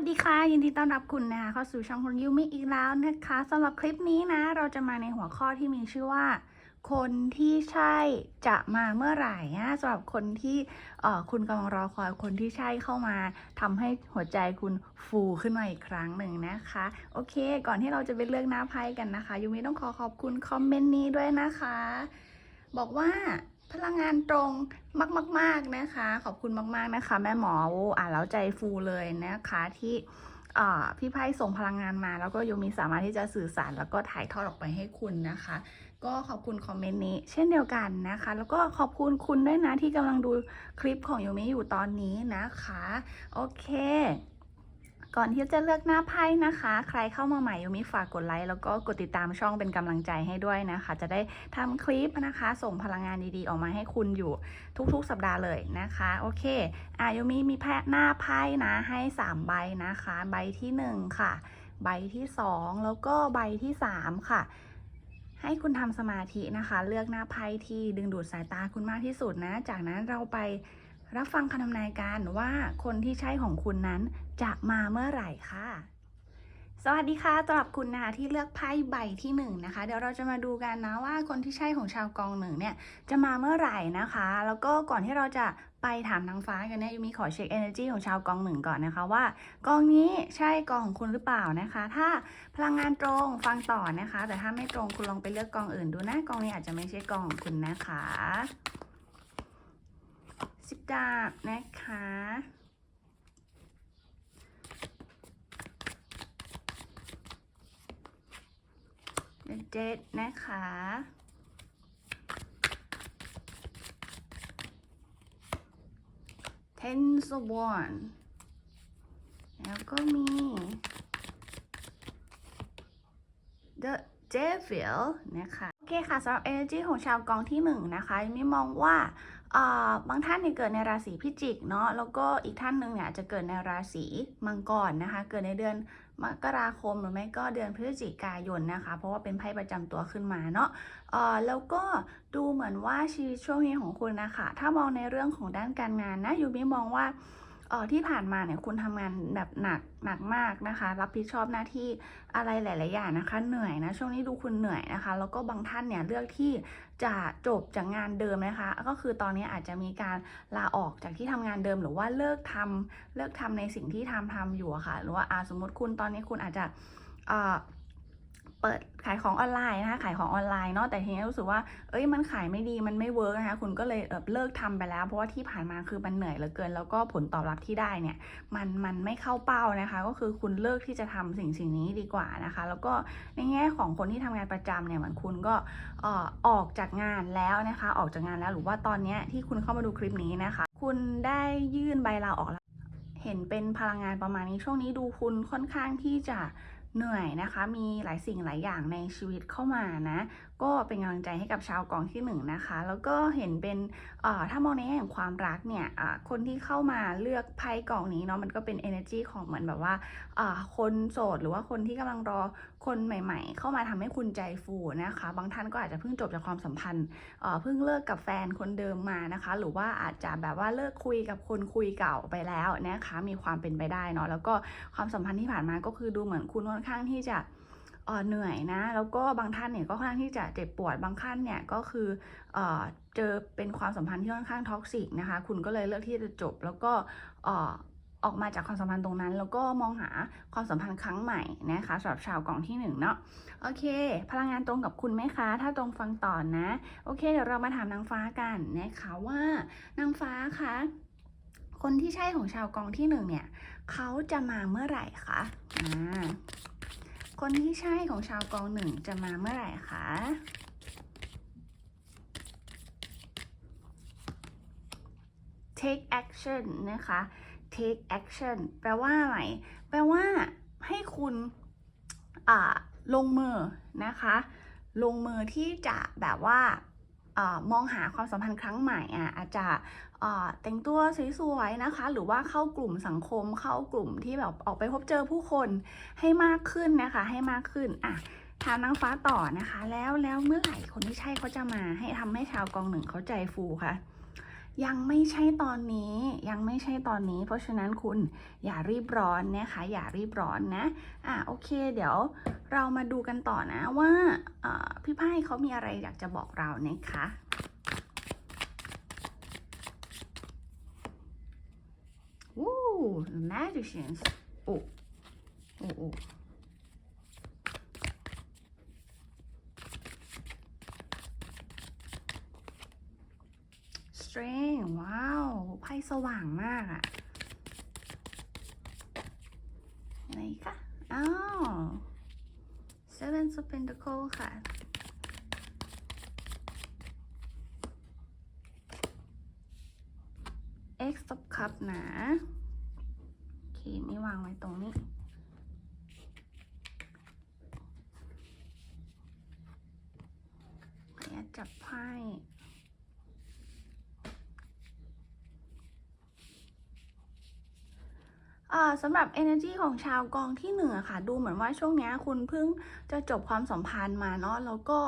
วัสดีค่ะ ยินดีต้อนรับคุณนะคะเข้าสู่ช่องคุณยูมิอีกแล้วนะคะสำหรับคลิปนี้นะ เราจะมาในหัวข้อที่มีชื่อว่า คนที่ใช่จะมาเมื่อไหร่นะสำหรับคนที่คุณกำลังรอคอยคนที่ใช่เข้ามาทำให้หัวใจคุณฟูขึ้นมาอีกครั้งหนึ่งนะคะ โอเค ก่อนที่เราจะไปเลือกหน้าไพ่กันนะคะยูมิต้องขอขอบคุณคอมเมนต์นี้ด้วยนะคะ บอกว่า พลังงานตรงมากๆนะคะ ขอบคุณมาก ๆ นะคะ แม่หมออ่านแล้วใจฟูเลยนะคะที่พี่ไพ่ส่งพลังงานมา แล้วก็ยูมีสามารถที่จะสื่อสารแล้วก็ถ่ายทอดออกไปให้คุณนะคะ ก็ขอบคุณคอมเมนต์นี้เช่นเดียวกันนะคะ แล้วก็ขอบคุณคุณด้วยนะที่กำลังดูคลิปของยูมิอยู่ตอนนี้นะคะ โอเค ก่อนที่จะเลือกหน้าไพ่นะคะ ใครเข้ามาใหม่ยูมิฝากกดไลค์แล้วก็กดติดตามช่องเป็นกำลังใจให้ด้วยนะคะ จะได้ทำคลิปนะคะ ส่งพลังงานดีๆ ออกมาให้คุณอยู่ทุกๆ สัปดาห์เลยนะคะ โอเคอะยูมิมีแพะหน้าไพ่นะให้ 3 ใบนะคะ ใบที่ 1 ค่ะ ใบที่ 2 แล้วก็ใบที่ 3 ค่ะให้คุณทำสมาธินะคะ เลือกหน้าไพ่ที่ดึงดูดสายตาคุณมากที่สุดนะ จากนั้นเราไปรับฟังคำทำนายกันว่าคนที่ใช่ของคุณนั้น จะมาเมื่อไหร่ค่ะ สวัสดีค่ะสำหรับคุณนะคะที่เลือกไพ่ใบที่หนึ่งนะคะ เดี๋ยวเราจะมาดูกันนะว่าคนที่ใช่ของชาวกองหนึ่งเนี่ยจะมาเมื่อไหร่นะคะ แล้วก็ก่อนที่เราจะไปถามนางฟ้ากันเนี่ยยูมีขอเช็ค energy ของชาวกองหนึ่งก่อนนะคะว่า กองนี้ใช่กองของคุณหรือเปล่านะคะ ถ้าพลังงานตรงฟังต่อนะคะ แต่ถ้าไม่ตรงคุณลองไปเลือกกองอื่นดูนะกองนี้อาจจะไม่ใช่กองของคุณนะคะสิบดาบนะคะ เจ็ดนะคะ ten of one แล้วก็มี the devil นะคะ โอเคค่ะสำหรับ energy ของชาวกองที่หนึ่งนะคะมิมองว่าบางท่านเนี่ยเกิดในราศีพิจิกเนาะแล้วก็อีกท่านหนึ่งเนี่ยจะเกิดในราศีมังกรนะคะ เกิดในเดือน มกราคมหรือไม่ก็เดือนพฤศจิกายนนะคะ เพราะว่าเป็นไพ่ประจำตัวขึ้นมาเนาะเอ่อแล้วก็ดูเหมือนว่าชีวิตช่วงนี้ของคุณนะคะ ถ้ามองในเรื่องของด้านการงานนะยูมิมองว่า เออที่ผ่านมาเนี่ยคุณทำงานแบบหนักหนักมากนะคะ รับผิดชอบหน้าที่อะไรหลาย ๆ อย่างนะคะ เหนื่อยนะช่วงนี้ดูคุณเหนื่อยนะคะ แล้วก็บางท่านเนี่ยเลือกที่จะจบจากงานเดิมนะคะ ก็คือตอนนี้อาจจะมีการลาออกจากที่ทำงานเดิม หรือว่าเลิกทำเลิกทำในสิ่งที่ทำทำอยู่อะค่ะ หรือว่าอาสมมติคุณตอนนี้คุณอาจจะอ่อ เปิดขายของออนไลน์นะคะขายของออนไลน์เนาะแต่ทีนี้รู้สึกว่าเอ้ยมันขายไม่ดีมันไม่เวิร์กนะคะคุณก็เลยเเลิกทำไปแล้ว เพราะว่าที่ผ่านมาคือมันเหนื่อยเหลือเกิน แล้วก็ผลตอบรับที่ได้เนี่ยมันมันไม่เข้าเป้านะคะ ก็คือคุณเลิกที่จะทำสิ่งสิ่งนี้ดีกว่านะคะ แล้วก็ในแง่ของคนที่ทำงานประจำเนี่ยเหมือนคุณก็อออกจากงานแล้วนะคะ ออกจากงานแล้วหรือว่าตอนนี้ที่คุณเข้ามาดูคลิปนี้นะคะ คุณได้ยื่นใบลาออกแล้วเห็นเป็นพลังงานประมาณนี้ช่วงนี้ดูคุณค่อนข้างที่จะ เหนื่อยนะคะ มีหลายสิ่งหลายอย่างในชีวิตเข้ามานะ ก็เป็นกำลังใจให้กับชาวกองที่หนึ่งนะคะ แล้วก็เห็นเป็นเอ่อถ้ามองในแง่ของความรักเนี่ยอ่าคนที่เข้ามาเลือกไพ่กองนี้เนาะมันก็เป็น energy ของเหมือนแบบว่าอ่าคนโสดหรือว่าคนที่กำลังรอ คนใหม่ ๆ เข้ามาทำให้คุณใจฟูนะคะ บางท่านก็อาจจะเพิ่งจบจากความสัมพันธ์เพิ่งเลิกกับแฟนคนเดิมมานะคะ หรือว่าอาจจะแบบว่าเลิกคุยกับคนคุยเก่าไปแล้วนะคะ มีความเป็นไปได้เนาะแล้วก็ความสัมพันธ์ที่ผ่านมาก็คือดูเหมือนคุณค่อนข้างที่จะเหนื่อยนะ แล้วก็บางท่านเนี่ยก็ค่อนข้างที่จะเจ็บปวดบางท่านเนี่ยก็คือเอ่อเจอเป็นความสัมพันธ์ที่ค่อนข้างท็อกซิกนะคะ คุณก็เลยเลือกที่จะจบแล้วก็ ออกมาจากความสัมพันธ์ตรงนั้น แล้วก็มองหาความสัมพันธ์ครั้งใหม่นะคะสำหรับชาวกล่องที่หนึ่งเนาะโอเค พลังงานตรงกับคุณไหมคะ ถ้าตรงฟังต่อนะ โอเค เดี๋ยวเรามาถามนางฟ้ากันนะคะว่านางฟ้าคะคนที่ใช่ของชาวกองที่หนึ่งเนี่ยเขาจะมาเมื่อไหร่คะอ่าคนที่ใช่ของชาวกองหนึ่งจะมาเมื่อไหร่คะ take action นะคะ take action แปลว่าอะไร แปลว่าให้คุณอ่าลงมือนะคะ ลงมือที่จะแบบว่าอามองหาความสัมพันธ์ครั้งใหม่อะอาจจะอ่าแต่งตัวสวยๆนะคะ หรือว่าเข้ากลุ่มสังคมเข้ากลุ่มที่แบบออกไปพบเจอผู้คนให้มากขึ้นนะคะ ให้มากขึ้นอะถามนางฟ้าต่อนะคะ แล้วแล้วเมื่อไหร่คนที่ใช่เขาจะมาให้ทำให้ชาวกองหนึ่งเขาใจฟูคะ ยังไม่ใช่ตอนนี้ ยังไม่ใช่ตอนนี้ เพราะฉะนั้นคุณอย่ารีบร้อนนะคะ อย่ารีบร้อนนะ อะโอเค เดี๋ยวเรามาดูกันต่อนะว่าเอ่พี่ไพ่เขามีอะไรอยากจะบอกเรานะคะวู้ the magicians โอ้โอ้ strength ว้าว ไพ่สว่างมากอะไหนคะอ้าว seven of pentacle ค่ะ x of cup นะโอเคนี่วางไว้ตรงนี้ ขออนุญาตจับไพ่ อ่า สำหรับ energy ของชาวกองที่หนึ่งอะค่ะ ดูเหมือนว่าช่วงนี้คุณเพิ่งจะจบความสัมพันธ์มาเนาะแล้วก็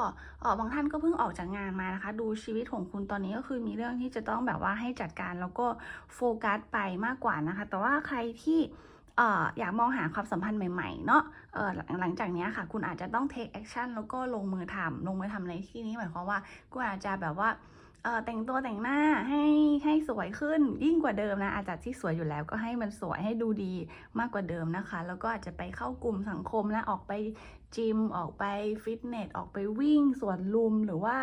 บางท่านก็เพิ่งออกจากงานมานะคะ ดูชีวิตของคุณตอนนี้ก็คือมีเรื่องที่จะต้องแบบว่าให้จัดการแล้วก็โฟกัสไปมากกว่านะคะ แต่ว่าใครที่อยากมองหาความสัมพันธ์ใหม่ๆ เนาะหลังจากนี้ค่ะ คุณอาจจะต้อง take action แล้วก็ลงมือทำลงมือทำในที่นี้หมายความว่าคุณอาจจะแบบว่า แต่งตัวแต่งหน้าให้ให้สวยขึ้นยิ่งกว่าเดิมนะ อาจจะที่สวยอยู่แล้วก็ให้มันสวยให้ดูดีมากกว่าเดิมนะคะ แล้วก็อาจจะไปเข้ากลุ่มสังคมและออกไปจิมออกไปฟิตเนสออกไปวิ่งสวนลุมหรือว่า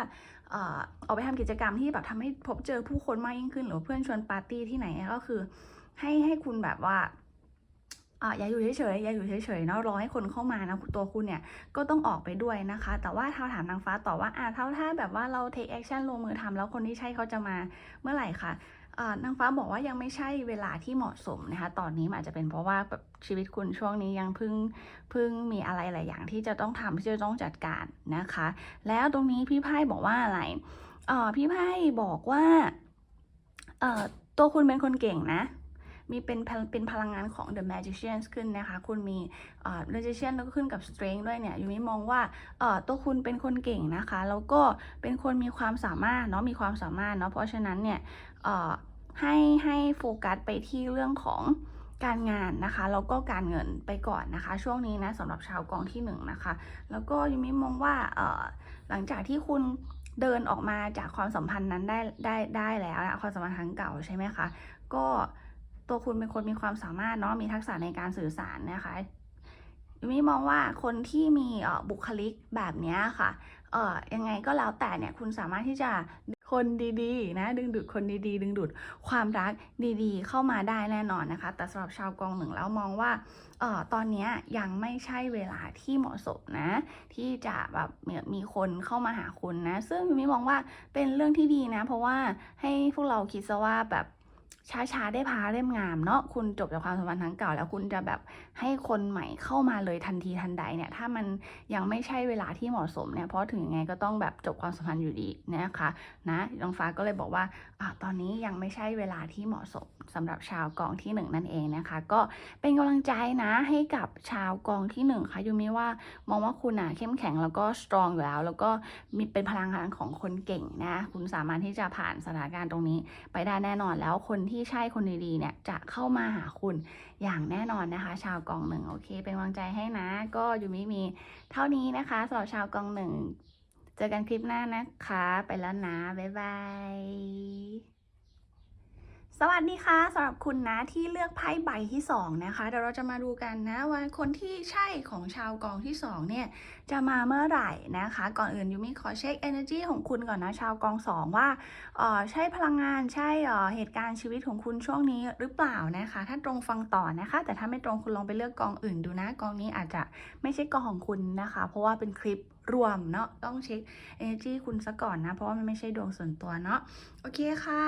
เออออกไปทำกิจกรรมที่แบบทำให้พบเจอผู้คนมากยิ่งขึ้น หรือเพื่อนชวนปาร์ตี้ที่ไหนก็คือ ให้ให้คุณแบบว่า อ่าอย่าอยู่เฉยๆอย่าอยู่เฉยๆเนาะรอให้คนเข้ามานะตัวคุณเนี่ยก็ต้องออกไปด้วยนะคะ แต่ว่าถ้าถามนางฟ้าต่อว่าอ่าถ้าถ้าแบบว่าเรา take action ลงมือทำแล้วคนที่ใช่เขาจะมาเมื่อไหร่คะอ่านางฟ้าบอกว่ายังไม่ใช่เวลาที่เหมาะสมนะคะ ตอนนี้อาจจะเป็นเพราะว่าแบบชีวิตคุณช่วงนี้ยังเพิ่งเพิ่งมีอะไรหลายอย่างที่จะต้องทำที่จะต้องจัดการนะคะ แล้วตรงนี้พี่ไพ่บอกว่าอะไรอ่อพี่ไพ่บอกว่าเอ่อตัวคุณเป็นคนเก่งนะ มีเป็นพลเป็นพลังงานของ The Magicians ขึ้นนะคะ คุณมีเอ่อ Magician แล้วก็ขึ้นกับ Strength ด้วยเนี่ยยูมิมองว่าเอ่อตัวคุณเป็นคนเก่งนะคะ แล้วก็เป็นคนมีความสามารถเนาะมีความสามารถเนาะเพราะฉะนั้นเนี่ยเอ่อให้ให้โฟกัสไปที่เรื่องของการงานนะคะแล้วก็การเงินไปก่อนนะคะ ช่วงนี้นะสำหรับชาวกองที่หนึ่งนะคะ แล้วก็ยูมิมองว่าเอ่อหลังจากที่คุณเดินออกมาจากความสัมพันธ์นั้นได้ได้ได้แล้วนะความสัมพันธ์ครั้งเก่าใช่ไหมคะก็ ตัวคุณเป็นคนมีความสามารถเนาะมีทักษะในการสื่อสารนะคะยูมิมองว่าคนที่มีบุคลิกแบบนี้ค่ะ เอ่อยังไงก็แล้วแต่เนี่ยคุณสามารถที่จะคนดีๆ นะ ดึงดูดคนดีๆ ดึงดูดความรักดีๆ เข้ามาได้แน่นอนนะคะ แต่สำหรับชาวกองหนึ่งแล้วมองว่าเอ่อตอนนี้ยังไม่ใช่เวลาที่เหมาะสมนะ ที่จะแบบมีมีคนเข้ามาหาคุณนะ ซึ่งยูมิมองว่าเป็นเรื่องที่ดีนะ เพราะว่าให้พวกเราคิดซะว่าแบบ ช้าๆได้พาเล่มงามเนาะคุณจบจากความสัมพันธ์ครั้งเก่า แล้วคุณจะแบบให้คนใหม่เข้ามาเลยทันทีทันใดเนี่ยถ้ามันยังไม่ใช่เวลาที่เหมาะสมเนี่ยเพราะถึงยังไงก็ต้องแบบจบความสัมพันธ์อยู่ดีนะคะนะน้องฟ้าก็เลยบอกว่าอะตอนนี้ยังไม่ใช่เวลาที่เหมาะสมสำหรับชาวกองที่หนึ่งนั่นเองนะคะ ก็เป็นกำลังใจนะให้กับชาวกองที่หนึ่งค่ะยูมิว่ามองว่าคุณอะเข้มแข็งแล้วก็สตรองอยู่แล้ว แล้วก็มีเป็นพลังงานของคนเก่งนะคุณสามารถที่จะผ่านสถานการณ์ตรงนี้ไปได้แน่นอนแล้วคนที่ที่ใช่คนดีๆเนี่ยจะเข้ามาหาคุณอย่างแน่นอนนะคะ ชาวกองหนึ่งโอเค เป็นกำลังใจให้นะ ก็อยู่ไม่มีเท่านี้นะคะสำหรับชาวกองหนึ่งเจอกันคลิปหน้านะคะ ไปแล้วนะ บ๊ายบาย สวัสดีค่ะสำหรับคุณนะที่เลือกไพ่ใบที่สองนะคะเดี๋ยวเราจะมาดูกันนะว่าคนที่ใช่ของชาวกองที่สองเนี่ยจะมาเมื่อไหร่นะคะ ก่อนอื่นยูมิขอเช็ค energy ของคุณก่อนนะชาวกองสองว่าเออใช่พลังงานใช่เออเหตุการณ์ชีวิตของคุณช่วงนี้หรือเปล่านะคะ ถ้าตรงฟังต่อนะคะ แต่ถ้าไม่ตรงคุณลองไปเลือกกองอื่นดูนะ กองนี้อาจจะไม่ใช่กองของคุณนะคะ เพราะว่าเป็นคลิป รวมเนาะต้องเช็ค energy คุณซะก่อนนะ เพราะว่ามันไม่ใช่ดวงส่วนตัวเนาะโอเคค่ะ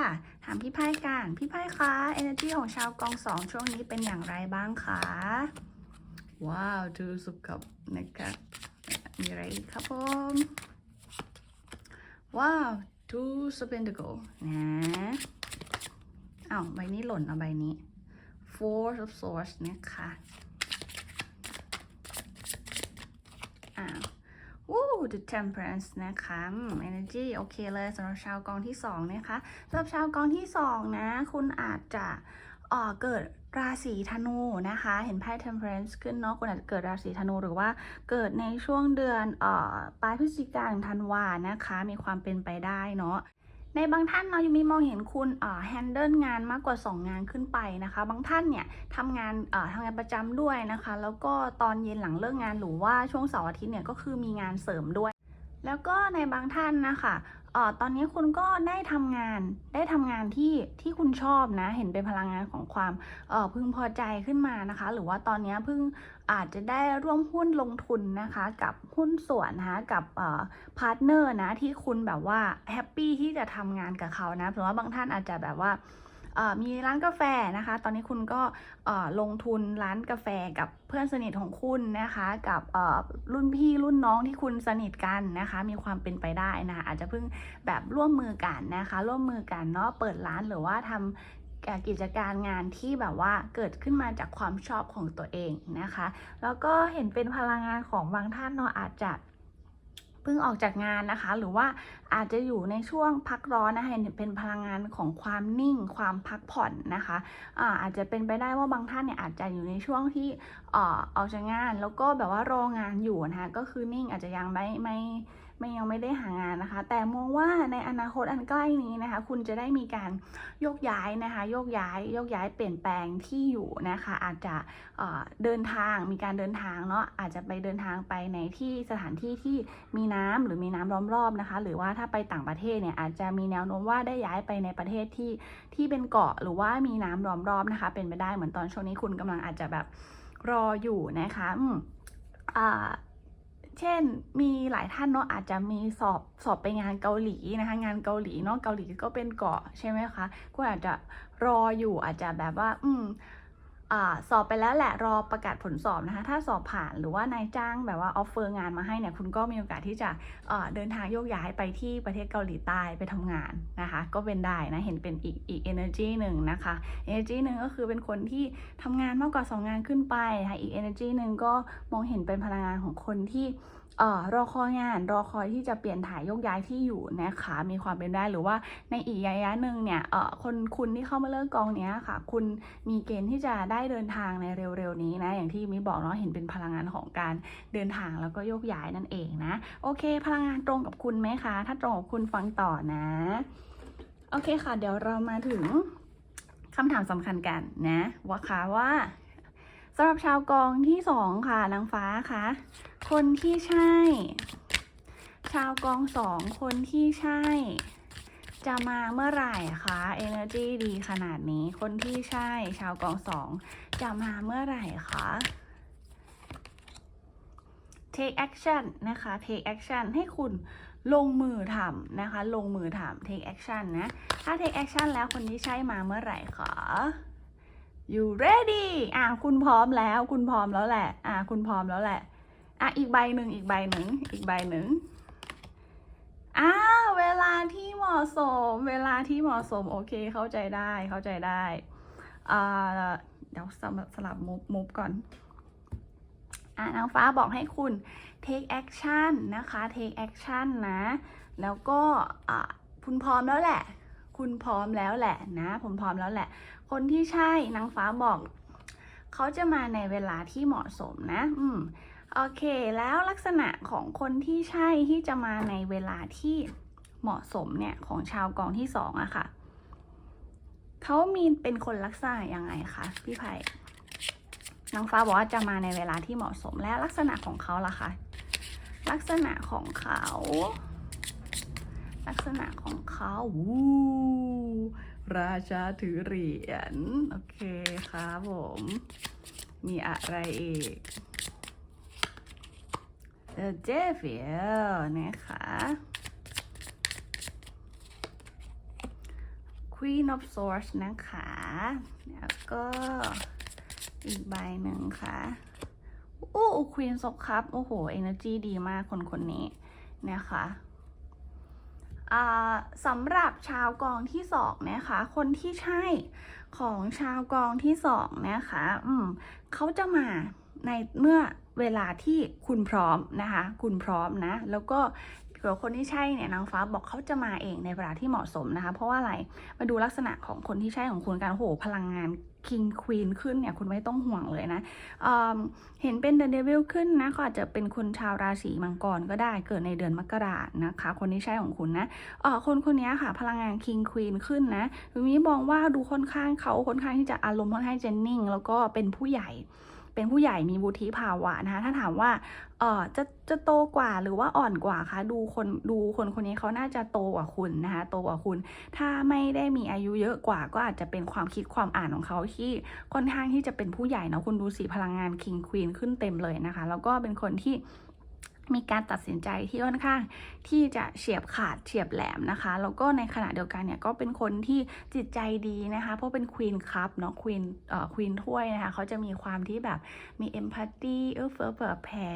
ถามพี่ไพ่กันพี่ไพ่คะ energy ของชาวกองสองช่วงนี้เป็นอย่างไรบ้างคะว้าวดูสุขกับนะคะมีอะไรอีกครับผมว้าวดูสเปนเดโกนะอ้าวใบนี้หล่นเอาใบนี้ four of swords นะคะอ้า วู้ the temperance นะคะ energy โอเคเลยสำหรับชาวกองที่ 2 นะคะสำหรับชาวกองที่ 2 นะ คุณอาจจะเกิดราศีธนูนะคะ เห็นไพ่ temperance ขึ้นเนาะคุณอาจจะเกิดราศีธนูหรือว่าเกิดในช่วงเดือนออปลายพฤศจิกายนถึงธันวานะคะ มีความเป็นไปได้เนาะ ในบางท่านเรายังมีมองเห็นคุณแฮนเดิลงานมากกว่า 2 งานขึ้นไปนะคะ บางท่านเนี่ยทำงานทำงานประจำด้วยนะคะ แล้วก็ตอนเย็นหลังเลิกงานหรือว่าช่วงเสาร์อาทิตย์เนี่ยก็คือมีงานเสริมด้วย แล้วก็ในบางท่านนะคะ ออตอนนี้คุณก็ได้ทำงานได้ทำงานที่ที่คุณชอบนะ เห็นเป็นพลังงานของความเออพึงพอใจขึ้นมานะคะ หรือว่าตอนนี้เพิ่งอาจจะได้ร่วมหุ้นลงทุนนะคะ กับหุ้นส่วนนะคะกับเออพาร์ทเนอร์นะที่คุณแบบว่าแฮปปี้ที่จะทำงานกับเขานะเพราะว่าบางท่านอาจจะแบบว่า มีร้านกาแฟนะคะ ตอนนี้คุณก็ลงทุนร้านกาแฟกับเพื่อนสนิทของคุณนะคะ กับรุ่นพี่รุ่นน้องที่คุณสนิทกันนะคะ มีความเป็นไปได้นะคะอาจจะเพิ่งแบบร่วมมือกันนะคะ ร่วมมือกันเนาะเปิดร้านหรือว่าทำอ่ากิจการงานที่แบบว่าเกิดขึ้นมาจากความชอบของตัวเองนะคะ แล้วก็เห็นเป็นพลังงานของบางท่านเนาะอาจจะ เพิ่งออกจากงานนะคะ หรือว่าอาจจะอยู่ในช่วงพักร้อนนะคะเป็นพลังงานของความนิ่ง ความพักผ่อนนะคะอาอาจจะเป็นไปได้ว่าบางท่านเนี่ยอาจจะอยู่ในช่วงที่เออออกจากงาน แล้วก็แบบว่ารองานอยู่นะคะก็คือนิ่งอาจจะยังไม่ไม่ไไม่ยังไม่ได้หางานนะคะ แต่มองว่าในอนาคตอันใกล้นี้นะคะ คุณจะได้มีการโยกย้ายนะคะ โยกย้ายโยกย้ายเปลี่ยนแปลงที่อยู่นะคะ อาจจะเเดินทางมีการเดินทางเนาะอาจจะไปเดินทางไปในที่สถานที่ที่มีน้ำหรือมีน้ำล้อมรอบนะคะ หรือว่าถ้าไปต่างประเทศเนี่ยอาจจะมีแนวโน้มว่าได้ย้ายไปในประเทศที่ที่เป็นเกาะหรือว่ามีน้ำล้อมรอบนะคะ เป็นไปได้เหมือนตอนช่วงนี้คุณกำลังอาจจะแบบรออยู่นะคะอืมอ่า เช่น มีหลายท่านเนาะอาจจะมีสอบสอบไปงานเกาหลีนะคะ งานเกาหลีเนาะเกาหลีก็เป็นเกาะใช่ไหมคะก็อาจจะรออยู่อาจจะแบบว่า อืม อสอบไปแล้วแหละรอประกาศผลสอบนะคะ ถ้าสอบผ่านหรือว่านายจ้างแบบว่าออฟเฟอร์งานมาให้เนี่ยคุณก็มีโอกาสที่จะเดินทางโยกย้ายไปที่ประเทศเกาหลีใต้ไปทำงานนะคะ ก็เป็นได้นะเห็นเป็นอีกอีก energy หนึ่งนะคะ energy หนึ่งก็คือเป็นคนที่ทำงานมากกว่า 2 งานขึ้นไปนะคะอีก energy หนึ่งก็มองเห็นเป็นพลังงานของคนที่ เอ่อรอคอยงานรอคอยที่จะเปลี่ยนถ่ายยกย้ายที่อยู่นะคะมีความเป็นได้หรือว่าในอีกระยะหนึ่งเนี่ยเอ่อคนคุณที่เข้ามาเลิกกองเนี้ยค่ะ คุณมีเกณฑ์ที่จะได้เดินทางในเร็วๆนี้นะอย่างที่มิบอกเนาะเห็นเป็นพลังงานของการเดินทางแล้วก็ยกย้ายนั่นเองนะโอเค พลังงานตรงกับคุณไหมคะ ถ้าตรงกับคุณฟังต่อนะโอเคค่ะ เดี๋ยวเรามาถึงคำถามสำคัญกันนะว่าค่ะว่าสำหรับชาวกองที่สองค่ะนางฟ้าค่ะ คนที่ใช่ ชาวกองสองคนที่ใช่ จะมาเมื่อไหร่คะ energy ดีขนาดนี้ คนที่ใช่ ชาวกองสองจะมาเมื่อไหร่คะ take action นะคะ take action ให้คุณลงมือทำนะคะ ลงมือทำ take action นะ ถ้า take action แล้วคนที่ใช่มาเมื่อไหร่คะ you ready อะ คุณพร้อมแล้ว คุณพร้อมแล้วแหละ อะ คุณพร้อมแล้วแหละ อะอีกใบหนึ่งอีกใบหนึ่งอีกใบหนึ่งอ้าวเวลาที่เหมาะสม เวลาที่เหมาะสมโอเคเข้าใจได้เข้าใจได้อ่าเดี๋ยวสลับสลับมุฟมุฟก่อนอะนางฟ้าบอกให้คุณ take action นะคะ take action นะ แล้วก็อะคุณพร้อมแล้วแหละ คุณพร้อมแล้วแหละนะ ผมพร้อมแล้วแหละ คนที่ใช่นางฟ้าบอก เขาจะมาในเวลาที่เหมาะสมนะ อืม โอเค แล้วลักษณะของคนที่ใช่ที่จะมาในเวลาที่เหมาะสมเนี่ย ของชาวกองที่สองอะค่ะ เขามีเป็นคนลักษณะยังไงคะพี่ไผ่นางฟ้าบอกว่าจะมาในเวลาที่เหมาะสมและลักษณะของเขาล่ะคะ ลักษณะของเขา ลักษณะของเขาวู้ราชาถือเหรียญ โอเคครับผม มีอะไรอีก The Devil นะคะ Queen of Swords นะคะ แล้วก็อีกใบหนึ่งค่ะโอ้ Queen of Cup โอ้โห Energy ดีมากคนคนนี้นะคะสำหรับชาวกองที่สองนะคะ คนที่ใช่ของชาวกองที่สองนะคะ อืมเขาจะมาในเมื่อ เวลาที่คุณพร้อมนะคะ คุณพร้อมนะ แล้วก็เผื่อคนที่ใช่เนี่ยนางฟ้าบอกเขาจะมาเองในเวลาที่เหมาะสมนะคะ เพราะว่าอะไรมาดูลักษณะของคนที่ใช่ของคุณกันโอ้โหพลังงาน King Queen ขึ้นเนี่ยคุณไม่ต้องห่วงเลยนะเอิ่มเห็นเป็น The Devil ขึ้นนะเขาอาจจะเป็นคนชาวราศีมังกรก็ได้เกิดในเดือนมกรานะคะ คนที่ใช่ของคุณนะเออคนคนนี้ค่ะพลังงาน King Queen ขึ้นนะวิมองว่าดูค่อนข้างเขาค่อนข้างที่จะอารมณ์ค่อนข้างจะนิ่ง แล้วก็เป็นผู้ใหญ่ เป็นผู้ใหญ่มีวุฒิภาวะนะคะถ้าถามว่าเออจะจะโตกว่าหรือว่าอ่อนกว่าคะดูคนดูคนคนนี้เขาน่าจะโตกว่าคุณนะคะโตกว่าคุณ ถ้าไม่ได้มีอายุเยอะกว่า ก็อาจจะเป็นความคิดความอ่านของเขาที่ค่อนข้างที่จะเป็นผู้ใหญ่เนาะคุณดูสีพลังงานคิงควีนขึ้นเต็มเลยนะคะ แล้วก็เป็นคนที่ มีการตัดสินใจที่ค่อนข้างที่จะเฉียบขาดเฉียบแหลมนะคะ แล้วก็ในขณะเดียวกันเนี่ยก็เป็นคนที่จิตใจดีนะคะ เพราะเป็นควีนคัพเนาะควีนเอ่อควีนถ้วยนะคะเขาจะมีความที่แบบมีเอมพัตตีเอื้อเฟื้อเผื่อแผ่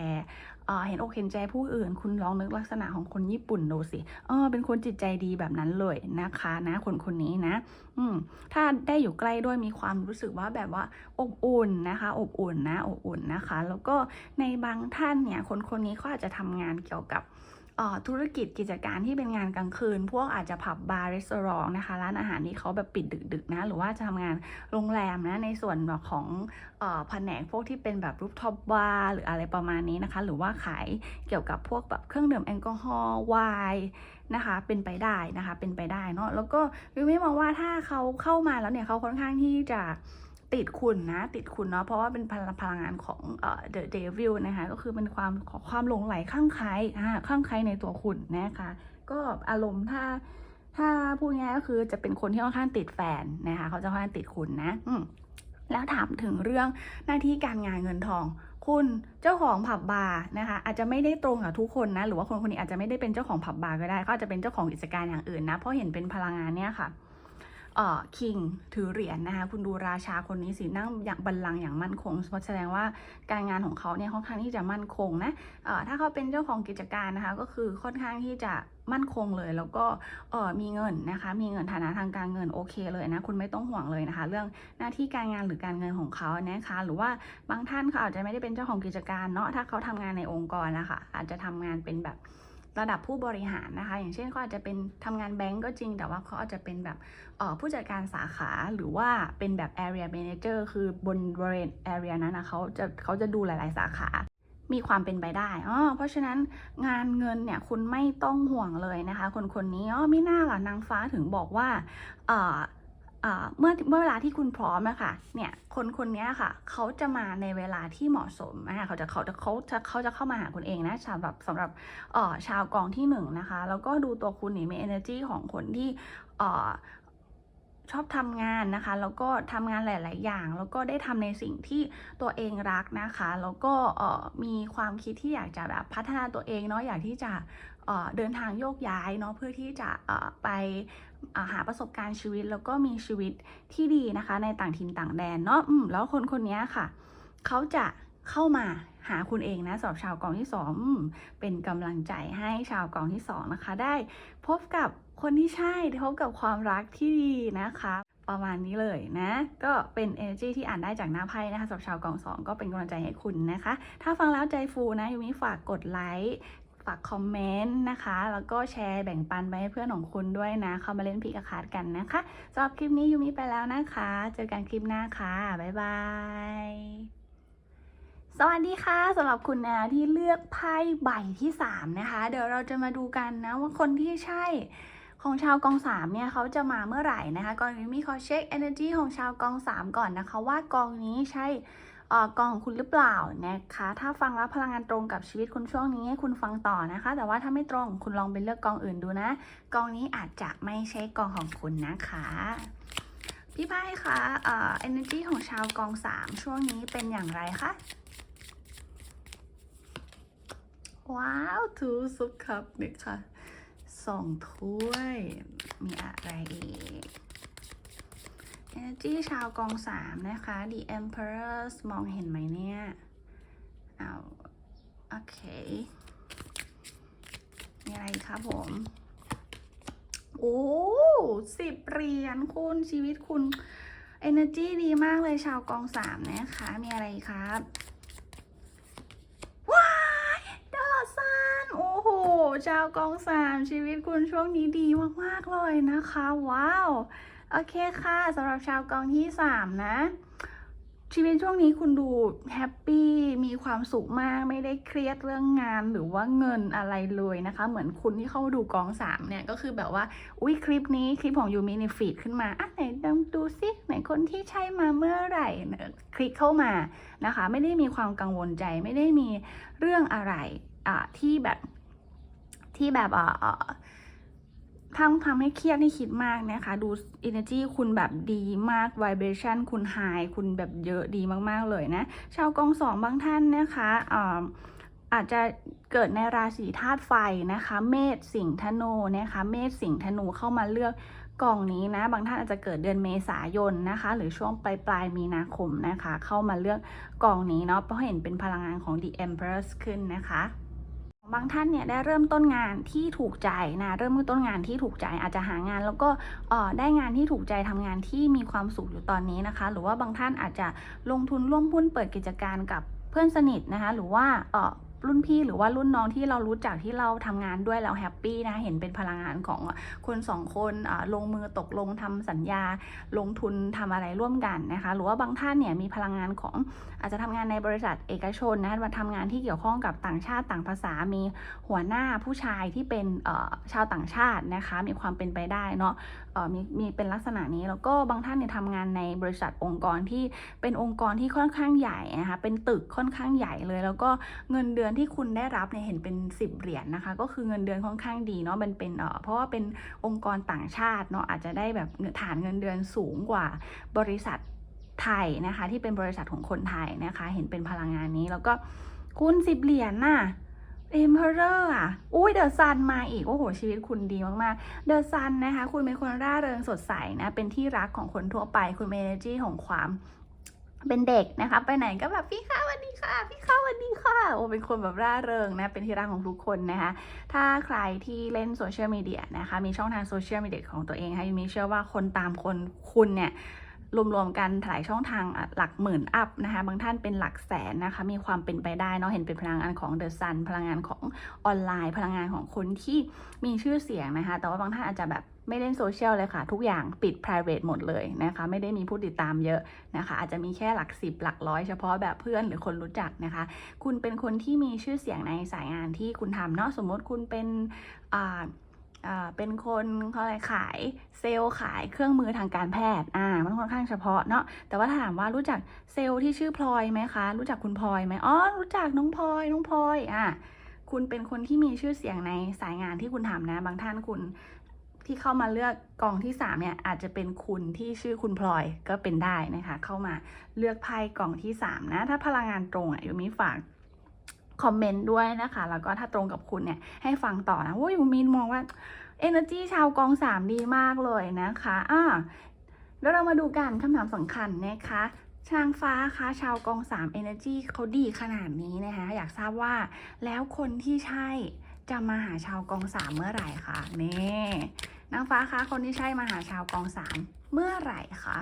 เห็นอกเห็นใจผู้อื่น คุณลองนึกลักษณะของคนญี่ปุ่นดูสิเออเป็นคนจิตใจดีแบบนั้นเลยนะคะนะคนคนนี้นะ อืมถ้าได้อยู่ใกล้ด้วยมีความรู้สึกว่าแบบว่าอบอุ่นนะคะ อบอุ่นนะอบอุ่นนะคะ แล้วก็ในบางท่านเนี่ยคนคนนี้เขาอาจจะทำงานเกี่ยวกับ ธุรกิจกิจการที่เป็นงานกลางคืน พวกอาจจะผับบาร์รีสอร์ทนะคะร้านอาหารที่เขาแบบปิดดึกๆนะหรือว่าจะทำงานโรงแรมนะในส่วนของแผนกพวกที่เป็นแบบรูฟท็อปบาร์หรืออะไรประมาณนี้นะคะ หรือว่าขายเกี่ยวกับพวกแบบเครื่องดื่มแอลกอฮอล์ไวน์นะคะเป็นไปได้นะคะเป็นไปได้เนาะแล้วก็วิวไม่มองว่าถ้าเขาเข้ามาแล้วเนี่ยเขาค่อนข้างที่จะ ติดคุณนะ ติดคุณเนาะเพราะว่าเป็นพลังพลังงานของเอ่อ the devil นะคะก็คือเป็นความความหลงไหลข้างใครอ่าข้างใครในตัวคุณนะคะก็อารมณ์ถ้าถ้าพูดง่ายก็คือจะเป็นคนที่ค่อนข้างติดแฟนนะคะเขาจะค่อนข้างติดคุณนะอืแล้วถามถึงเรื่องหน้าที่การงานเงินทอง คุณเจ้าของผับบาร์นะคะอาจจะไม่ได้ตรงกับทุกคนนะหรือว่าคนคนนี้อาจจะไม่ได้เป็นเจ้าของผับบาร์ก็ได้เขาอาจจะเป็นเจ้าของกิจการอย่างอื่นนะเพราะเห็นเป็นพลังงานเนี่ยค่ะเคิงถือเหรียญนะคะคุณดูราชาคนนี้สินั่งอย่างบัลลังก์อย่างมั่นคงเพราะแสดงว่าการงานของเขาเนี่ยค่อนข้างที่จะมั่นคงนะเอ่อถ้าเขาเป็นเจ้าของกิจการนะคะก็คือค่อนข้างที่จะมั่นคงเลยแล้วก็เออมีเงินนะคะ มีเงินฐานะทางการเงินโอเคเลยนะ คุณไม่ต้องห่วงเลยนะคะ เรื่องหน้าที่การงานหรือการเงินของเขานะคะ หรือว่าบางท่านเขาอาจจะไม่ได้เป็นเจ้าของกิจการเนาะถ้าเขาทำงานในองค์กรนะคะอาจจะทำงานเป็นแบบ ระดับผู้บริหารนะคะ อย่างเช่นเขาอาจจะเป็นทำงานแบงก์ก็จริง แต่ว่าเขาอาจจะเป็นแบบออผู้จัดการสาขาหรือว่าเป็นแบบ area manager คือบนบริเวณ area นั้นนะเขาจะเขาจะดูหลาย ๆ สาขามีความเป็นไปได้อ๋อเพราะฉะนั้นงานเงินเนี่ยคุณไม่ต้องห่วงเลยนะคะ คนคนนี้อ๋อไม่น่าล่ะนางฟ้าถึงบอกว่าเอ่อ เมื่อเมื่อเวลาที่คุณพร้อมอะค่ะเนี่ยคนคนนี้ค่ะเขาจะมาในเวลาที่เหมาะสมนะคะเขาจะเขาจะเขาจะเขาจะเข้ามาหาคุณเองนะสำหรับสำหรับเอ่อชาวกองที่หนึ่งนะคะแล้วก็ดูตัวคุณนี่มี energy ของคนที่เอ่อชอบทำงานนะคะ แล้วก็ทำงานหลาย ๆ อย่าง แล้วก็ได้ทำในสิ่งที่ตัวเองรักนะคะ แล้วก็เออมีความคิดที่อยากจะแบบพัฒนาตัวเองเนาะอยากที่จะเออเดินทางโยกย้ายเนาะเพื่อที่จะเออไป หาประสบการณ์ชีวิตแล้วก็มีชีวิตที่ดีนะคะ ในต่างถิ่นต่างแดนเนาะแล้วคนคนนี้ค่ะ เขาจะเข้ามาหาคุณเองนะสำหรับชาวกองที่สองเป็นกำลังใจให้ชาวกองที่สองนะคะ ได้พบกับคนที่ใช่พบกับความรักที่ดีนะคะประมาณนี้เลยนะ ก็เป็น energy ที่อ่านได้จากหน้าไพ่นะคะสำหรับชาวกองสองก็เป็นกำลังใจให้คุณนะคะ ถ้าฟังแล้วใจฟูนะยูมิฝากกดไลค์ ฝากคอมเมนต์นะคะ แล้วก็แชร์แบ่งปันไปให้เพื่อนของคุณด้วยนะ เข้ามาเล่นพิกอาคาดกันนะคะสำหรับคลิปนี้ยูมิไปแล้วนะคะ เจอกันคลิปหน้าค่ะ บ๊ายบายสวัสดีค่ะสำหรับคุณนะที่เลือกไพ่ใบที่ 3 นะคะ เดี๋ยวเราจะมาดูกันนะว่าคนที่ใช่ของชาวกอง3เนี่ยเขาจะมาเมื่อไหร่นะคะก่อนอื่นมีขอเช็ค energy ของชาวกอง3ก่อนนะคะ ว่ากองนี้ใช่ กองของคุณหรือเปล่านะคะ ถ้าฟังแล้วพลังงานตรงกับชีวิตคุณช่วงนี้ให้คุณฟังต่อนะคะ แต่ว่าถ้าไม่ตรงคุณลองไปเลือกกองอื่นดูนะ กองนี้อาจจะไม่ใช่กองของคุณนะคะพี่ไพ่คะเอ่อ energy ของชาวกอง3ช่วงนี้เป็นอย่างไรคะ ว้าวทูซุปคัพนี่ค่ะสองถ้วย มีอะไรอีก Energy ชาวกองสามนะคะ The Emperors มองเห็นไหมเนี่ยเอาโอเคมีอะไรครับผม โอ้สิบเหรียญคุณชีวิตคุณ Energy ดีมากเลยชาวกองสามนะคะ มีอะไรครับว้ายดอซันโอ้โห ชาวกองสามชีวิตคุณช่วงนี้ดีมาก ๆ เลยนะคะ ว้าว wow. โอเคค่ะสำหรับชาวกองที่สามนะ ชีวิตช่วงนี้คุณดูแฮปปี้มีความสุขมากไม่ได้เครียดเรื่องงานหรือว่าเงินอะไรเลยนะคะ เหมือนคุณที่เข้าดูกองสามเนี่ยก็คือแบบว่า อุ้ยคลิปนี้คลิปของยูมีในฟีดขึ้นมาอะไหนลองดูซิไหนคนที่ใช่มาเมื่อไหร่คลิกเข้ามานะคะ ไม่ได้มีความกังวลใจไม่ได้มีเรื่องอะไรอะที่แบบที่แบบอ่า ทั้งทำให้เครียดให้คิดมากนะคะ ดู energy คุณแบบดีมาก vibration คุณ high คุณแบบเยอะดีมากๆเลยนะ ชาวกองสองบางท่านนะคะอ่าอาจจะเกิดในราศีธาตุไฟนะคะ เมษสิงห์ธนูนะคะ เมษสิงห์ธนูเข้ามาเลือกกล่องนี้นะ บางท่านอาจจะเกิดเดือนเมษายนนะคะ หรือช่วงปลายปลายมีนาคมนะคะ เข้ามาเลือกกล่องนี้เนาะเพราะเห็นเป็นพลังงานของ The Empress ขึ้นนะคะ บางท่านเนี่ยได้เริ่มต้นงานที่ถูกใจนะเริ่มต้นงานที่ถูกใจอาจจะหางาน แล้วก็เออได้งานที่ถูกใจทำงานที่มีความสุขอยู่ตอนนี้นะคะ หรือว่าบางท่านอาจจะลงทุนร่วมหุ้นเปิดกิจการกับเพื่อนสนิทนะคะหรือว่าเออ รุ่นพี่หรือว่ารุ่นน้องที่เรารู้จักที่เราทำงานด้วยเราแฮปปี้นะเห็นเป็นพลังงานของคนสองคนลงมือตกลงทำสัญญา ลงทุนทำอะไรร่วมกันนะคะ หรือว่าบางท่านเนี่ยมีพลังงานของอาจจะทำงานในบริษัทเอกชนนะมาทำงานที่เกี่ยวข้องกับต่างชาติต่างภาษา มีหัวหน้าผู้ชายที่เป็นชาวต่างชาตินะคะ มีความเป็นไปได้เนาะ มีมีเป็นลักษณะนี้แล้วก็บางท่านเนี่ยทำงานในบริษัทองค์กรที่เป็นองค์กรที่ค่อนข้างใหญ่นะคะเป็นตึกค่อนข้างใหญ่เลย แล้วก็เงินเดือนที่คุณได้รับเนี่ยเห็นเป็น 10 เหรียญนะคะ ก็คือเงินเดือนค่อนข้างดีเนาะมันเป็นเออเพราะว่าเป็นองค์กรต่างชาติเนาะอาจจะได้แบบฐานเงินเดือนสูงกว่าบริษัทไทยนะคะ ที่เป็นบริษัทของคนไทยนะคะ เห็นเป็นพลังงานนี้แล้วก็คุณสิบเหรียญน่ะ เอ็มเพอร์อะ อุ้ยเดอะซันมาอีก โอ้โห ชีวิตคุณดีมากๆ เดอะซันนะคะ คุณเป็นคนร่าเริงสดใสนะ เป็นที่รักของคนทั่วไป คุณมี energy ของความเป็นเด็กนะคะ ไปไหนก็แบบพี่ค่ะวัสดีค่ะ พี่ค่ะวัสดีค่ะ โอ้เป็นคนแบบร่าเริงนะ เป็นที่รักของทุกคนนะคะ ถ้าใครที่เล่นโซเชียลมีเดียนะคะ มีช่องทางโซเชียลมีเดียของตัวเองให้มีเชื่อว่าคนตามคนคุณเนี่ย รวมๆกันหลายช่องทางหลักหมื่นอัพนะคะ บางท่านเป็นหลักแสนนะคะ มีความเป็นไปได้เนาะเห็นเป็นพลังงานของเดอะซันพลังงานของออนไลน์ พลังงานของคนที่มีชื่อเสียงนะคะ แต่ว่าบางท่านอาจจะแบบไม่เล่นโซเชียลเลยค่ะ ทุกอย่างปิด private หมดเลยนะคะ ไม่ได้มีผู้ติดตามเยอะนะคะ อาจจะมีแค่หลักสิบหลักร้อยเฉพาะแบบเพื่อนหรือคนรู้จักนะคะ คุณเป็นคนที่มีชื่อเสียงในสายงานที่คุณทำเนาะสมมติคุณเป็นอ่า เป็นคนเขาอะไรขายเซลล์ขายเครื่องมือทางการแพทย์อ่ามันค่อนข้างเฉพาะเนาะแต่ว่าถามว่ารู้จักเซลล์ที่ชื่อพลอยไหมคะ รู้จักคุณพลอยไหมอ๋อรู้จักน้องพลอยน้องพลอยอ่าคุณเป็นคนที่มีชื่อเสียงในสายงานที่คุณทำนะ บางท่านคุณที่เข้ามาเลือกกองที่สามเนี่ยอาจจะเป็นคุณที่ชื่อคุณพลอยก็เป็นได้นะคะ เข้ามาเลือกไพ่กล่องที่สามนะ ถ้าพลังงานตรงอะยูมีฝาก คอมเมนต์ด้วยนะคะ แล้วก็ถ้าตรงกับคุณเนี่ยให้ฟังต่อนะโอ้ยยูมีนมองว่า Energy ชาวกองสามดีมากเลยนะคะอ่าแล้วเรามาดูกันคำถามสำคัญนะคะช้างฟ้าคะชาวกองสาม Energy เขาดีขนาดนี้นะคะอยากทราบว่าแล้วคนที่ใช่จะมาหาชาวกองสามเมื่อไหร่คะนี่นางฟ้าคะคนที่ใช่มาหาชาวกองสามเมื่อไหร่คะ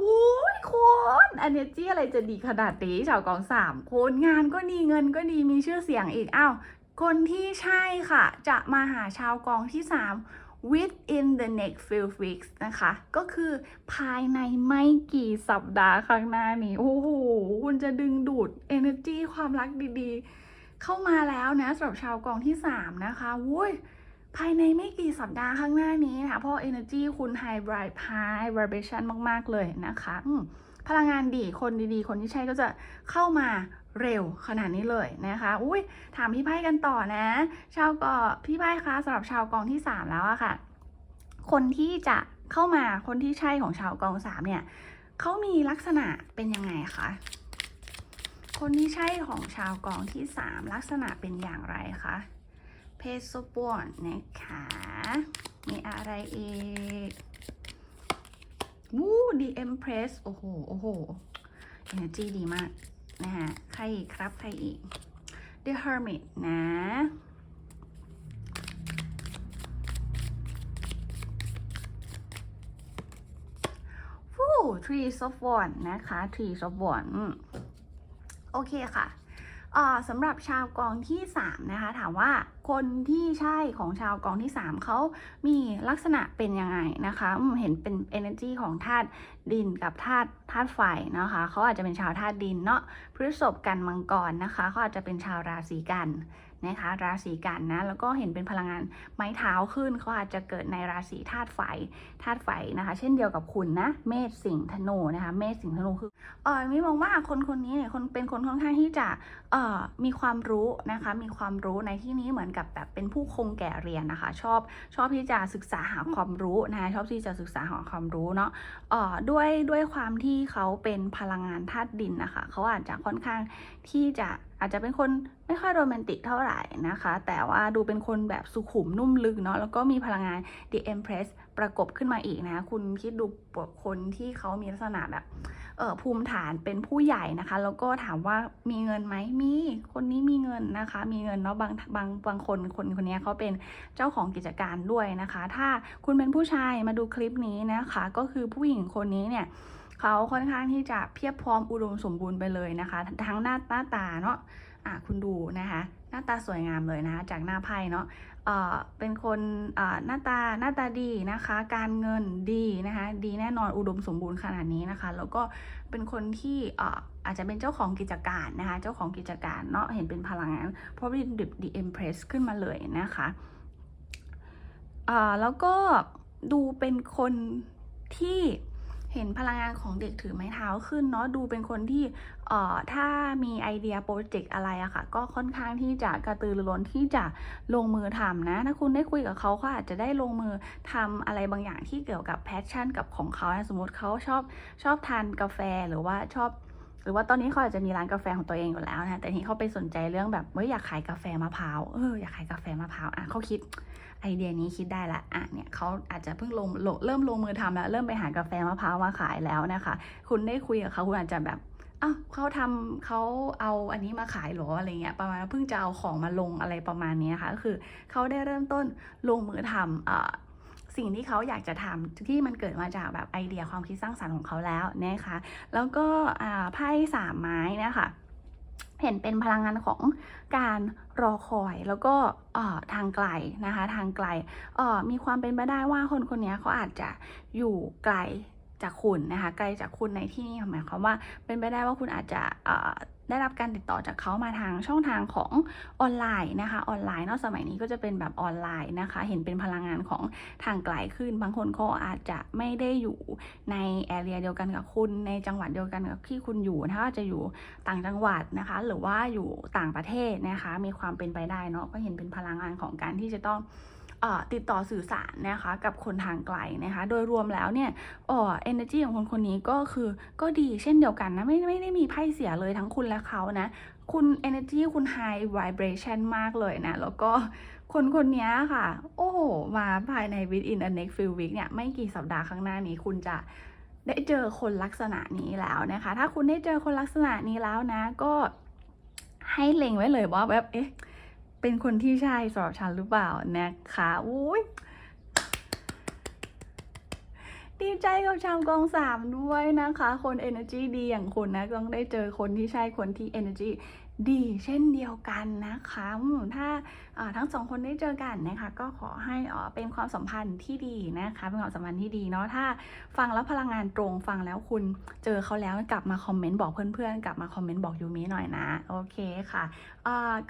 อ้ยคุณอันเนจีอะไรจะดีขนาดนี้ชาวกองสามคนงานก็ดีเงินก็ดีมีชื่อเสียงอีกอ้าวคนที่ใช่ค่ะ จะมาหาชาวกองที่ 3 within the next few weeks นะคะ ก็คือภายในไม่กี่สัปดาห์ข้างหน้านี้ โอ้โห คุณจะดึงดูด energy ความรักดีๆ เข้ามาแล้วนะสำหรับชาวกองที่ 3 นะคะวุ้ย ภายในไม่กี่สัปดาห์ข้างหน้านี้นะคะ เพราะ energy คุณ high bright high vibration มาก ๆ เลยนะคะพลังงานดี คนดีๆ คนที่ใช่ก็จะเข้ามาเร็วขนาดนี้เลยนะคะ อุ้ยถามพี่ไพ่กันต่อนะ ชาวกอพี่ไพ่คะสำหรับชาวกองที่สามแล้วอะค่ะ คนที่จะเข้ามา คนที่ใช่ของชาวกองสามเนี่ยเขามีลักษณะเป็นยังไงคะ คนที่ใช่ของชาวกองที่สามลักษณะเป็นอย่างไรคะ เพศสปอนนะคะ มีอะไรอีกวู้ดีเอ็มเพรสโอ้โห โอ้โห energy ดีมาก นะคะใครอีกครับ ใครอีก The Hermit นะฟู้ Three of Wands นะคะ Three of Wands อืมโอเคค่ะ สำหรับชาวกองที่ 3 นะคะ ถามว่าคนที่ใช่ของชาวกองที่ 3เขามีลักษณะเป็นยังไงนะคะอืมเห็นเป็น energy ของธาตุดินกับธาตุธาตุไฟนะคะเขาอาจจะเป็นชาวธาตุดินเนาะพฤษภกันมังกรนะคะเขาอาจจะเป็นชาวราศีกัน นะคะ ราศีกันนะ แล้วก็เห็นเป็นพลังงานไม้เท้าขึ้นเขาอาจจะเกิดในราศีธาตุไฟธาตุไฟนะคะ เช่นเดียวกับคุณนะ เมษสิงห์ธนูนะคะ เมษสิงห์ธนูคือเออมิมองว่าคนคนนี้เนี่ยคนเป็นคนค่อนข้างที่จะเอ่อมีความรู้นะคะ มีความรู้ในที่นี้เหมือนกับแบบเป็นผู้คงแก่เรียนนะคะ ชอบชอบที่จะศึกษาหาความรู้นะคะชอบที่จะศึกษาหาความรู้เนาะเอ่อด้วยด้วยความที่เขาเป็นพลังงานธาตุดินนะคะเขาอาจจะค่อนข้างที่จะอาจจะเป็นคนไม่ค่อยโรแมนติกเท่าไหร่นะคะ แต่ว่าดูเป็นคนแบบสุขุมนุ่มลึกเนาะแล้วก็มีพลังงาน The Empress ประกบขึ้นมาอีกนะคุณคิดดูคนที่เขามีลักษณะแบบเออภูมิฐานเป็นผู้ใหญ่นะคะ แล้วก็ถามว่ามีเงินไหมมีคนนี้มีเงินนะคะ มีเงินเนาะบางบางบางคนคนคนนี้เขาเป็นเจ้าของกิจการด้วยนะคะ ถ้าคุณเป็นผู้ชายมาดูคลิปนี้นะคะ ก็คือผู้หญิงคนนี้เนี่ย เขาค่อนข้างที่จะเพียบพร้อมอุดมสมบูรณ์ไปเลยนะคะ ทั้งหน้าหน้าตาเนาะอะคุณดูนะคะ หน้าตาสวยงามเลยนะคะจากหน้าไพ่เนาะเอ่อเป็นคนเอ่อหน้าตาหน้าตาดีนะคะ การเงินดีนะคะ ดีแน่นอนอุดมสมบูรณ์ขนาดนี้นะคะ แล้วก็เป็นคนที่เอ่ออาจจะเป็นเจ้าของกิจการนะคะ เจ้าของกิจการเนาะเห็นเป็นพลังงานเพราะว่าดิบดีเอ็มเพรสขึ้นมาเลยนะคะเอ่อแล้วก็ดูเป็นคนที่ เห็นพลังงานของเด็กถือไม้เท้าขึ้นเนาะดูเป็นคนที่เอ่อถ้ามีไอเดียโปรเจกต์อะไรอะค่ะ ก็ค่อนข้างที่จะกระตือรือร้นที่จะลงมือทำนะ ถ้าคุณได้คุยกับเขาเขาอาจจะได้ลงมือทำอะไรบางอย่างที่เกี่ยวกับแพชชั่นกับของเขานะสมมติเขาชอบชอบทานกาแฟหรือว่าชอบหรือว่าตอนนี้เขาอาจจะมีร้านกาแฟของตัวเองอยู่แล้วนะแต่ทีนี้เขาไปสนใจเรื่องแบบเฮ้ยอยากขายกาแฟมะพร้าวเอออยากขายกาแฟมะพร้าวอะเขาคิด ไอเดียนี้คิดได้ละอะเนี่ยเขาอาจจะเพิ่งลงลเริ่มลงมือทำแล้ว เริ่มไปหากาแฟมะพร้าวมาขายแล้วนะคะ คุณได้คุยกับเขาคุณอาจจะแบบอ้าวเขาทำเขาเอาอันนี้มาขายหรออะไรเงี้ยประมาณเพิ่งจะเอาของมาลงอะไรประมาณนี้ค่ะก็คือเขาได้เริ่มต้นลงมือทำอ่สิ่งที่เขาอยากจะทำที่มันเกิดมาจากแบบไอเดียความคิดสร้างสรรค์ของเขาแล้วนะคะ แล้วก็อ่าไพ่สามไม้นะคะ เห็นเป็นพลังงานของการรอคอยแล้วก็ทางไกลนะคะ ทางไกลมีความเป็นไปได้ว่าคนคนนี้เขาอาจจะอยู่ไกลจากคุณนะคะ ไกลจากคุณในที่นี้หมายความว่าเป็นไปได้ว่าคุณอาจจะ ได้รับการติดต่อจากเขามาทางช่องทางของออนไลน์นะคะ ออนไลน์เนอะสมัยนี้ก็จะเป็นแบบออนไลน์นะคะ เห็นเป็นพลังงานของทางไกลขึ้น บางคนก็อาจจะไม่ได้อยู่ในแอเรียเดียวกันกับคุณ ในจังหวัดเดียวกันกับที่คุณอยู่ถ้าจะอยู่ต่างจังหวัดนะคะ หรือว่าอยู่ต่างประเทศนะคะ มีความเป็นไปได้เนาะก็เห็นเป็นพลังงานของการที่จะต้อง ติดต่อสื่อสารนะคะกับคนทางไกลนะคะ โดยรวมแล้วเนี่ยเออ energy ของคนคนนี้ก็คือก็ดีเช่นเดียวกันนะ ไม่ไม่ได้มีไพ่เสียเลยทั้งคุณและเขานะ คุณ energy คุณ high vibration มากเลยนะ แล้วก็คนคนนี้ค่ะ โอ้โห มาภายใน within the next few week เนี่ยไม่กี่สัปดาห์ข้างหน้านี้คุณจะได้เจอคนลักษณะนี้แล้วนะคะ ถ้าคุณได้เจอคนลักษณะนี้แล้วนะ ก็ให้เล็งไว้เลยว่าแบบเอ๊ะ เป็นคนที่ใช่สำหรับฉันหรือเปล่านะคะอุ้ยดีใจกับชาวกองสามด้วยนะคะ คน energy ดีอย่างคุณนะต้องได้เจอคนที่ใช่คนที่ energy ดีเช่นเดียวกันนะคะถ้าทั้งสองคนได้เจอกันนะคะก็ขอให้เป็นความสัมพันธ์ที่ดีนะคะเป็นความสัมพันธ์ที่ดีเนาะถ้าฟังแล้วพลังงานตรงฟังแล้วคุณเจอเขาแล้วกลับมาคอมเมนต์บอกเพื่อนๆ กลับมาคอมเมนต์บอกยูมิหน่อยนะโอเคค่ะ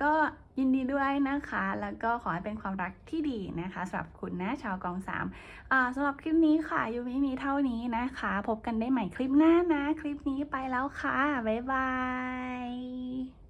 ก็ยินดีด้วยนะคะ แล้วก็ขอให้เป็นความรักที่ดีนะคะสำหรับคุณนะชาวกองสามสำหรับคลิปนี้ค่ะยูมิมีเท่านี้นะคะ พบกันได้ใหม่คลิปหน้านะ คลิปนี้ไปแล้วค่ะบ๊ายบาย